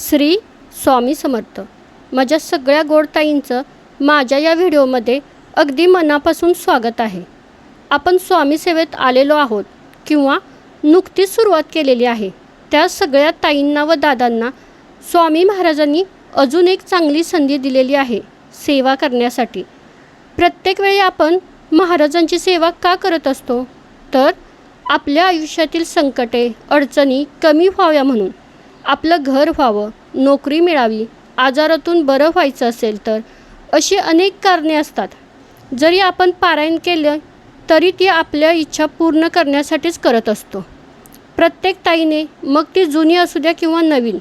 श्री स्वामी समर्थ. माझ्या सगळ्या गोडताईंचं माझ्या या व्हिडिओमध्ये अगदी मनापासून स्वागत आहे. आपण स्वामी सेवेत आलेलो आहोत किंवा नुकतीच सुरुवात केलेली आहे त्या सगळ्या ताईंना व दादांना स्वामी महाराजांनी अजून एक चांगली संधी दिलेली आहे सेवा करण्यासाठी. प्रत्येक वेळी आपण महाराजांची सेवा का करत असतो? तर आपल्या आयुष्यातील संकटे अडचणी कमी व्हाव्या म्हणून. आपलं घर व्हावं नोकरी मिळावी आजारातून बरं व्हायचं असेल तर अशी अनेक कारणे असतात. जरी आपण पारायण केलं तरी ती आपल्या इच्छा पूर्ण करण्यासाठीच करत असतो. प्रत्येक ताईने मग ती जुनी असू द्या किंवा नवीन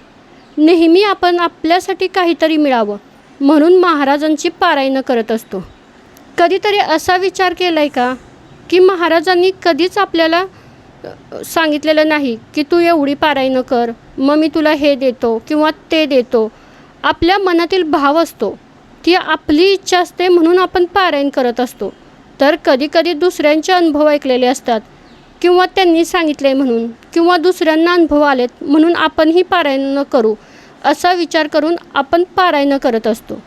नेहमी आपण आपल्यासाठी काहीतरी मिळावं म्हणून महाराजांची पारायणं करत असतो. कधीतरी असा विचार केला आहे का की महाराजांनी कधीच आपल्याला सांगितलेलं नाही की तू एवढी पारायणं कर मग मी तुला हे देतो किंवा ते देतो. आपल्या मनातील भाव असतो ती आपली इच्छा असते म्हणून आपण पारायण करत असतो. तर कधीकधी दुसऱ्यांचे अनुभव ऐकलेले असतात किंवा त्यांनी सांगितले म्हणून किंवा दुसऱ्यांना अनुभव आलेत म्हणून आपणही पारायण करू असा विचार करून आपण पारायण करत असतो.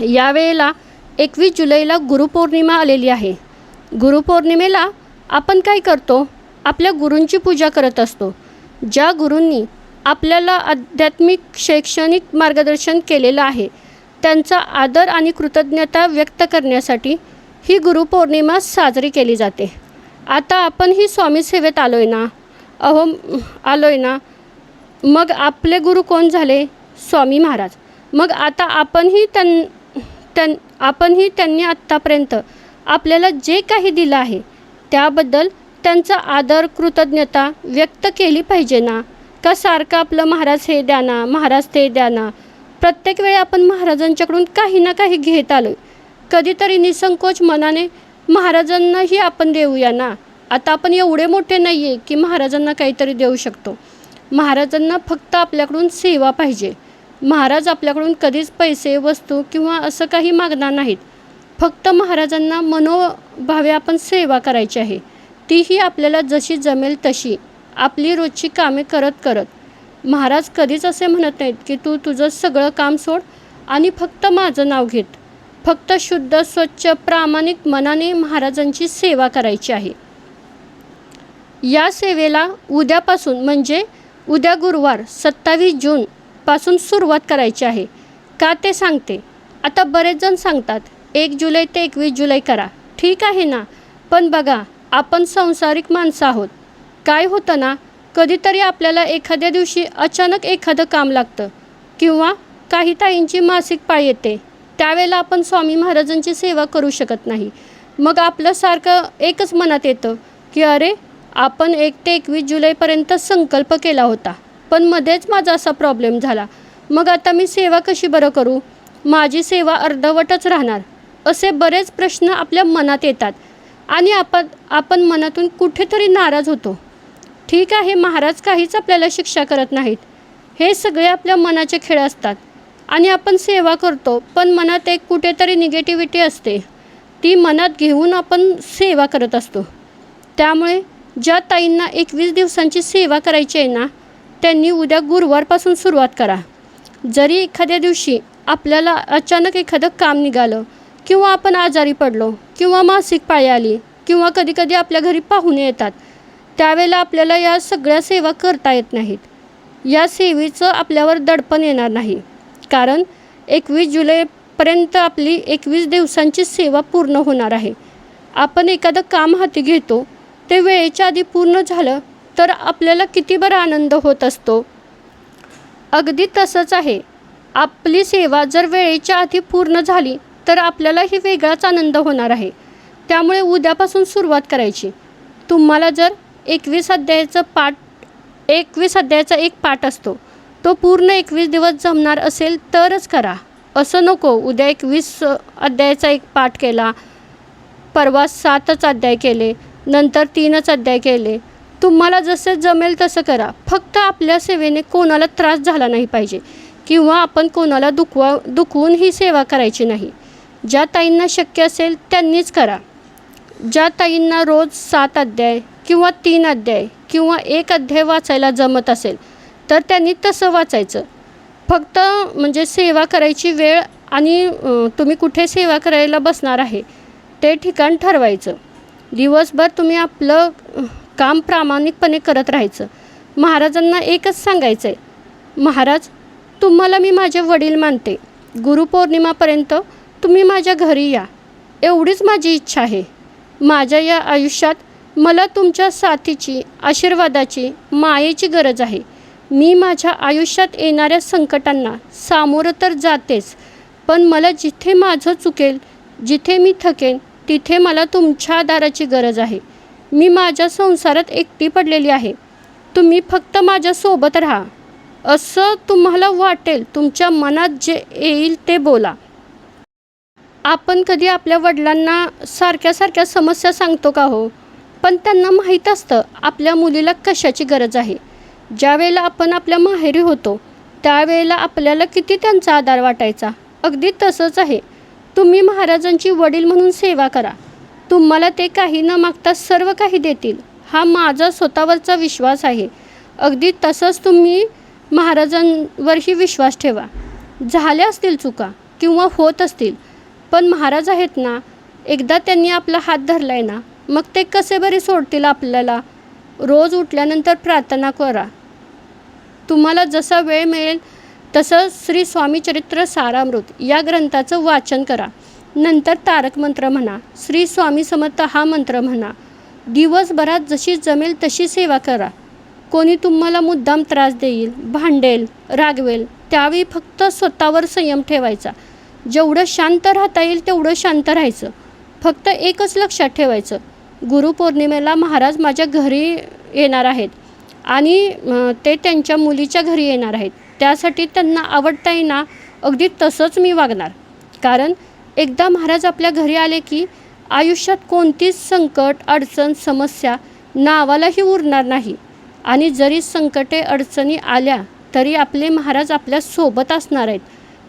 यावेळेला एकवीस जुलैला गुरुपौर्णिमा आलेली आहे. गुरुपौर्णिमेला आपण काय करतो? आपल्या गुरूंची पूजा करत असतो. ज्या गुरूंनी आपल्याला आध्यात्मिक शैक्षणिक मार्गदर्शन केलेलं आहे त्यांचा आदर आणि कृतज्ञता व्यक्त करण्यासाठी ही गुरुपौर्णिमा साजरी केली जाते. आता आपण ही स्वामी सेवेत आलो आहे ना? अहो आलो आहे ना? मग आपले गुरु कोण झाले? स्वामी महाराज. मग आता आपणही त्यां त्यां आपणही त्यांनी आत्तापर्यंत आपल्याला जे काही दिलं आहे त्याबद्दल त्यांचा आदर कृतज्ञता व्यक्त केली पाहिजे ना? का सारखं आपलं महाराज हे द्या ना महाराज ते द्या ना? प्रत्येक वेळी आपण महाराजांच्याकडून काही ना काही घेत आलो कधीतरी निसंकोच मनाने महाराजांनाही आपण देऊया ना? आता आपण एवढे मोठे नाही आहे की महाराजांना काहीतरी देऊ शकतो. महाराजांना फक्त आपल्याकडून सेवा पाहिजे. महाराज आपल्याकडून कधीच पैसे वस्तू किंवा असं काही मागणार नाहीत. फक्त महाराजांना मनोभावे आपण सेवा करायची आहे. तीही आपल्याला जशी जमेल तशी. आपली रोजची कामे करत करत. महाराज कधीच असे म्हणत नाहीत की तू तुझं सगळं काम सोड आणि फक्त माझं नाव घेत. फक्त शुद्ध स्वच्छ प्रामाणिक मनाने महाराजांची सेवा करायची आहे. या सेवेला उद्यापासून म्हणजे उद्या गुरुवार सत्तावीस जूनपासून सुरुवात करायची आहे. का ते सांगते. आता बरेच जण सांगतात एक जुलै ते एकवीस जुलै करा. ठीक आहे ना? पण बघा आपण संसारिक माणसं आहोत. काय होतं ना कधीतरी आपल्याला एखाद्या दिवशी अचानक एखादं काम लागतं किंवा काही ताईंची मासिक पाळी येते. त्यावेळेला आपण स्वामी महाराजांची सेवा करू शकत नाही. मग आपलं सारखं एकच मनात येतं की अरे आपण एक ते एकवीस जुलैपर्यंत संकल्प केला होता. पण मध्येच माझा असा प्रॉब्लेम झाला. मग आता मी सेवा कशी बरं करू? माझी सेवा अर्धवटच राहणार. असे बरेच प्रश्न आपल्या मनात येतात. आणि आपण आपण मनातून कुठेतरी नाराज होतो. ठीक आहे महाराज काहीच आपल्याला शिक्षा करत नाहीत. हे सगळे आपल्या मनाचे खेळ असतात. आणि आपण सेवा करतो पण मनात एक कुठेतरी निगेटिव्हिटी असते. ती मनात घेऊन आपण सेवा करत असतो. त्यामुळे ज्या ताईंना एकवीस दिवसांची सेवा करायची आहे ना त्यांनी उद्या गुरुवारपासून सुरुवात करा. जरी एखाद्या दिवशी आपल्याला अचानक एखादं काम निघालं किंवा आपण आजारी पडलो किंवा मासिक पाळी आली किंवा कधीकधी आपल्या घरी पाहुणे येतात त्यावेळेला आपल्याला या सगळ्या सेवा करता येत नाहीत. या सेवेचं आपल्यावर दडपण येणार नाही. कारण एकवीस जुलैपर्यंत आपली एकवीस दिवसांची सेवा पूर्ण होणार आहे. आपण एखादं काम हाती घेतो ते वेळेच्या आधी पूर्ण झालं तर आपल्याला किती बरा आनंद होत असतो? अगदी तसंच आहे. आपली सेवा जर वेळेच्या आधी पूर्ण झाली तर आपल्यालाही वेगळाच आनंद होणार आहे. त्यामुळे उद्यापासून सुरुवात करायची. तुम्हाला जर एकवीस अध्यायाचं पाठ एकवीस अध्यायाचा एक पाठ असतो तो पूर्ण एकवीस दिवस जमणार असेल तरच करा. असं नको उद्या एकवीस अध्यायाचा एक पाठ केला परवा सातच अध्याय केले नंतर तीनच अध्याय केले. तुम्हाला जसं जमेल तसं करा. फक्त आपल्या सेवेने कोणाला त्रास झाला नाही पाहिजे किंवा आपण कोणाला दुखवा दुखवून ही सेवा करायची नाही. ज्या ताईंना शक्य असेल त्यांनीच करा. ज्या ताईंना रोज सात अध्याय किंवा तीन अध्याय किंवा एक अध्याय वाचायला जमत असेल तर त्यांनी तसं वाचायचं. फक्त म्हणजे सेवा करायची वेळ आणि तुम्ही कुठे सेवा करायला बसणार आहे ते ठिकाण ठरवायचं. दिवसभर तुम्ही आपलं काम प्रामाणिकपणे करत राहायचं. महाराजांना एकच सांगायचं आहे महाराज तुम्हाला मी माझे वडील मानते. गुरुपौर्णिमापर्यंत तुम्ही माझ्या घरी या. एवढीच माझी इच्छा आहे. माझ्या या आयुष्यात मला तुमच्या साथीची आशीर्वादाची मायेची गरज आहे. मी माझ्या आयुष्यात येणाऱ्या संकटांना सामोरं तर जातेच पण मला जिथे माझं चुकेल जिथे मी थकेन तिथे मला तुमच्या आधाराची गरज आहे. मी माझ्या संसारात एकटी पडलेली आहे. तुम्ही फक्त माझ्यासोबत राहा. असं तुम्हाला वाटेल तुमच्या मनात जे येईल ते बोला. आपण कधी आपल्या वडिलांना सारख्या सारख्या समस्या सांगतो का हो? पण त्यांना माहीत असतं आपल्या मुलीला कशाची गरज आहे. ज्या वेळेला आपण आपल्या माहेरी होतो त्यावेळेला आपल्याला किती त्यांचा आधार वाटायचा? अगदी तसंच आहे. तुम्ही महाराजांची वडील म्हणून सेवा करा. तुम्हाला ते काही न मागता सर्व काही देतील. हा माझा स्वतःवरचा विश्वास आहे. अगदी तसंच तुम्ही महाराजांवरही विश्वास ठेवा. झाल्या असतील चुका किंवा होत असतील पण महाराज आहेत ना एकदा त्यांनी आपला हात धरला आहे ना मग ते कसे बरे सोडतील आपल्याला? रोज उठल्यानंतर प्रार्थना करा. तुम्हाला जसा वेळ मिळेल तसं श्री स्वामी चरित्र सारामृत या ग्रंथाचं वाचन करा. नंतर तारक मंत्र म्हणा श्री स्वामी समर्थ हा मंत्र म्हणा दिवसभरात जशी जमेल तशी सेवा करा. कोणी तुम्हाला मुद्दाम त्रास देईल भांडेल रागवेल त्यावेळी फक्त स्वतःवर संयम ठेवायचा. जेवढं शांत राहता येईल तेवढं शांत राहायचं. फक्त एकच लक्षात ठेवायचं. गुरुपौर्णिमेला महाराज माझ्या घरी येणार आहेत. आणि ते त्यांच्या मुलीच्या घरी येणार आहेत. त्यासाठी त्यांना आवडता ना अगदी तसंच मी वागणार. कारण एकदा महाराज आपल्या घरी आले की आयुष्यात कोणतीच संकट अडचण समस्या नावालाही उरणार नाही. आणि जरी संकटे अडचणी आल्या तरी आपले महाराज आपल्यासोबत असणार आहेत.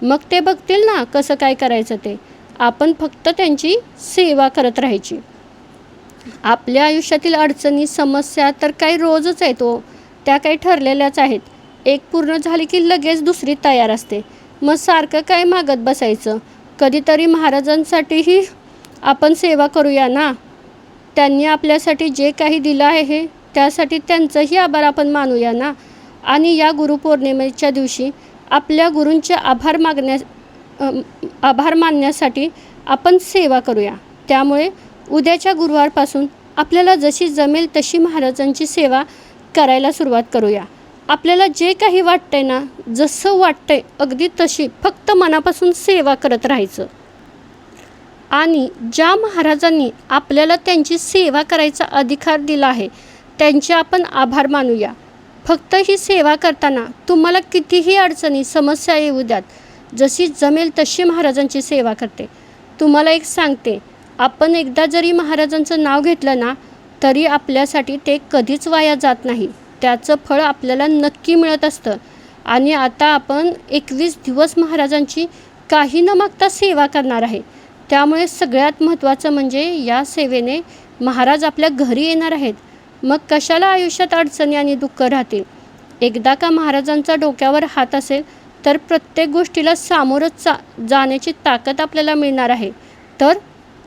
मग ते बघतील ना कसं काय करायचं ते. आपण फक्त त्यांची सेवा करत राहायची. आपल्या आयुष्यातील अडचणी समस्या तर काही रोजच आहेत हो. त्या काही ठरलेल्याच आहेत. एक पूर्ण झाली की लगेच दुसरी तयार असते. मग सारखं काय मागत बसायचं? कधीतरी महाराजांसाठीही आपण सेवा करूया ना? त्यांनी आपल्यासाठी जे काही दिलं आहे हे त्यासाठी त्यांचंही आभार आपण मानूया ना? आणि या गुरुपौर्णिमेच्या दिवशी आपल्या गुरूंचे आभार मागण्या आभार मानण्यासाठी आपण सेवा करूया. त्यामुळे उद्याच्या गुरुवारपासून आपल्याला जशी जमेल तशी महाराजांची सेवा करायला सुरुवात करूया. आपल्याला जे काही वाटतंय ना जसं वाटतंय अगदी तशी फक्त मनापासून सेवा करत राहायचं. आणि ज्या महाराजांनी आपल्याला त्यांची सेवा करायचा अधिकार दिला आहे त्यांचे आपण आभार मानूया. फक्त ही सेवा करताना तुम्हाला कितीही अडचणी समस्या येऊ द्यात. जशी जमेल तशी महाराजांची सेवा करते. तुम्हाला एक सांगते आपण एकदा जरी महाराजांचं नाव घेतलं ना तरी आपल्यासाठी ते कधीच वाया जात नाही. त्याचं फळ आपल्याला नक्की मिळत असतं. आणि आता आपण एकवीस दिवस महाराजांची काही न मागता सेवा करणार आहे. त्यामुळे सगळ्यात महत्त्वाचं म्हणजे या सेवेने महाराज आपल्या घरी येणार आहेत. मग कशाला आयुष्यात अडचणी आणि दुःख राहतील? एकदा का महाराजांचा डोक्यावर हात असेल तर प्रत्येक गोष्टीला सामोरं चा जाण्याची ताकद आपल्याला मिळणार आहे. तर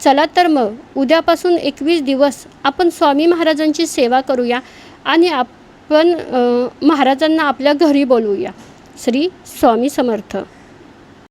चला तर मग उद्यापासून एकवीस दिवस आपण स्वामी महाराजांची सेवा करूया आणि आपण महाराजांना आपल्या घरी बोलवूया. श्री स्वामी समर्थ.